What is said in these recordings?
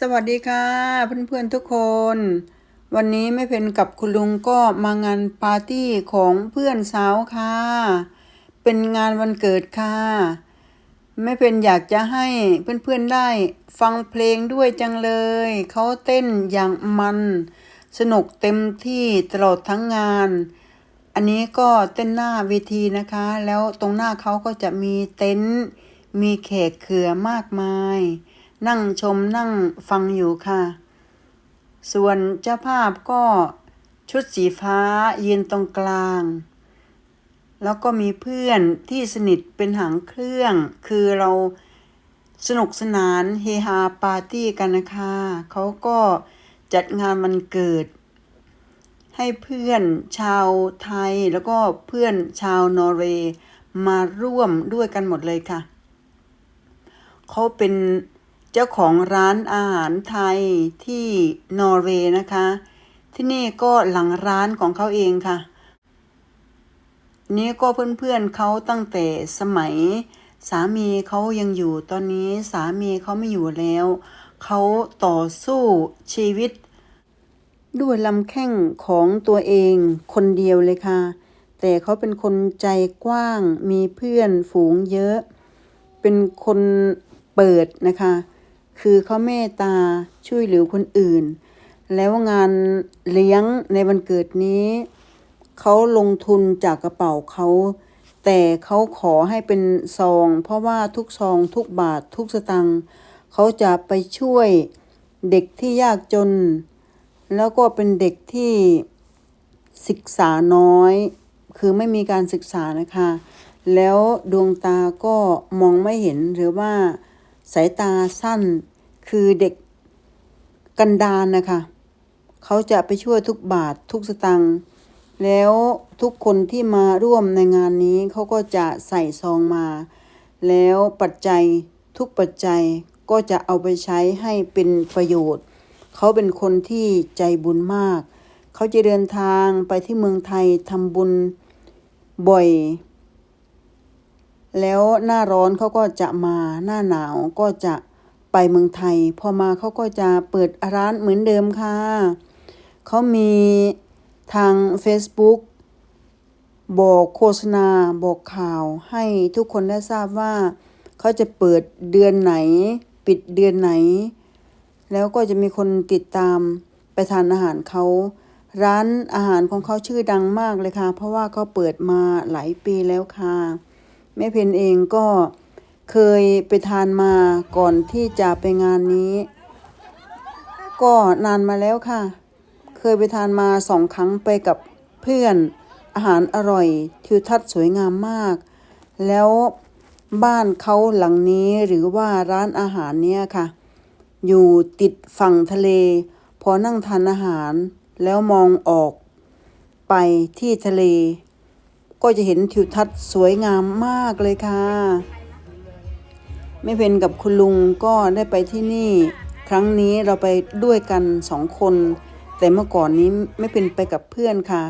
สวัสดีค่ะ เพื่อนๆทุกคน วันนี้แม่เพนกับคุณลุงก็มางานปาร์ตี้ของเพื่อนสาวค่ะ เป็นงานวันเกิดค่ะแม่เพนอยากจะให้เพื่อนๆได้ฟังเพลงด้วยจังเลย เขาเต้นอย่างมัน สนุกเต็มที่ตลอดทั้งงาน อันนี้ก็เต้นหน้าเวทีนะคะ แล้วตรงหน้าเขาก็จะมีเต็นท์มีแขกเขือมากมาย นั่งชมนั่งฟังอยู่ค่ะ ส่วนเจ้าภาพก็ชุดสีฟ้ายืนตรงกลาง แล้วก็มีเพื่อนที่สนิทเป็นหางเครื่อง คือเราสนุกสนานเฮฮาปาร์ตี้กันนะคะเขาก็จัดงานวันเกิด ให้เพื่อนชาวไทยแล้วก็เพื่อนชาวนอร์เวย์มาร่วมด้วยกันหมดเลยค่ะ เขาเป็น เจ้าของร้านอาหารไทยที่นอร์เวย์นะคะ ที่นี่ก็หลังร้านของเขาเองค่ะ นี่ก็เพื่อนๆเขาตั้งแต่สมัย สามีเขายังอยู่ตอนนี้สามีเขาไม่อยู่แล้ว เขาต่อสู้ชีวิต ด้วยลำแข้งของตัวเองคนเดียวเลยค่ะ แต่เขาเป็นคนใจกว้างมีเพื่อนฝูงเยอะ เป็นคนเปิดนะคะ คือเขาเมตตาช่วยเหลือคนอื่น แล้วงานเลี้ยงในวันเกิดนี้ เขาลงทุนจากกระเป๋าเขา แต่เขาขอให้เป็นซอง เพราะว่าทุกซองทุกบาททุกสตังค์เขาจะไปช่วยเด็กที่ยากจน แล้วก็เป็นเด็กที่ศึกษาน้อย คือไม่มีการศึกษานะคะ แล้วดวงตาก็มองไม่เห็นหรือว่า สายตาสั้น คือเด็กกันดารนนะคะเขาจะไปช่วยทุกบาททุกสตังค์แล้วทุกคนที่มาร่วมในงานนี้เขาก็จะใส่ซองมา แล้วปัจจัยทุกปัจจัยก็จะเอาไปใช้ให้เป็นประโยชน์ เขาเป็นคนที่ใจบุญมาก เขาจะเดินทางไปที่เมืองไทยทำบุญบ่อย แล้วหน้าร้อนเขาก็จะมาหน้าหนาวก็จะไปเมืองไทย พอมาเขาก็จะเปิดร้านเหมือนเดิมค่ะ เขามีทาง Facebook บอกโฆษณาบอกข่าวให้ทุกคนได้ทราบว่า เขาจะเปิดเดือนไหน ปิดเดือนไหน แล้วก็จะมีคนติดตามไปทานอาหารเขาร้านอาหารของเขาชื่อดังมากเลยค่ะ เพราะว่าเขาเปิดมาหลายปีแล้วค่ะ แม่เพนเองก็เคยไปทานมาก่อนที่จะไปงานนี้ ก็นานมาแล้วค่ะ เคยไปทานมาสองครั้งไปกับเพื่อนอาหารอร่อยทิวทัศน์สวยงามมาก แล้วบ้านเขาหลังนี้หรือว่าร้านอาหารเนี่ยค่ะ อยู่ติดฝั่งทะเล พอนั่งทานอาหารแล้วมองออกไปที่ทะเล ก็จะเห็นทิวทัศน์สวยงามมากเลยค่ะไม่เพนกับคุณลุงก็ได้ไปที่นี่ ครั้งนี้เราไปด้วยกันสองคน แต่เมื่อก่อนนี้ไม่เป็นไปกับเพื่อนค่ะ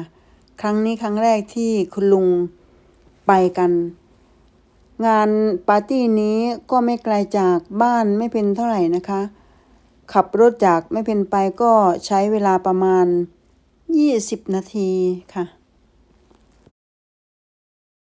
ครั้งนี้ครั้งแรกที่คุณลุงไปกัน งานปาร์ตี้นี้ก็ไม่ไกลจากบ้านไม่เป็นเท่าไหร่นะคะ ขับรถจากไม่เป็นไปก็ใช้เวลาประมาณ 20 นาทีค่ะ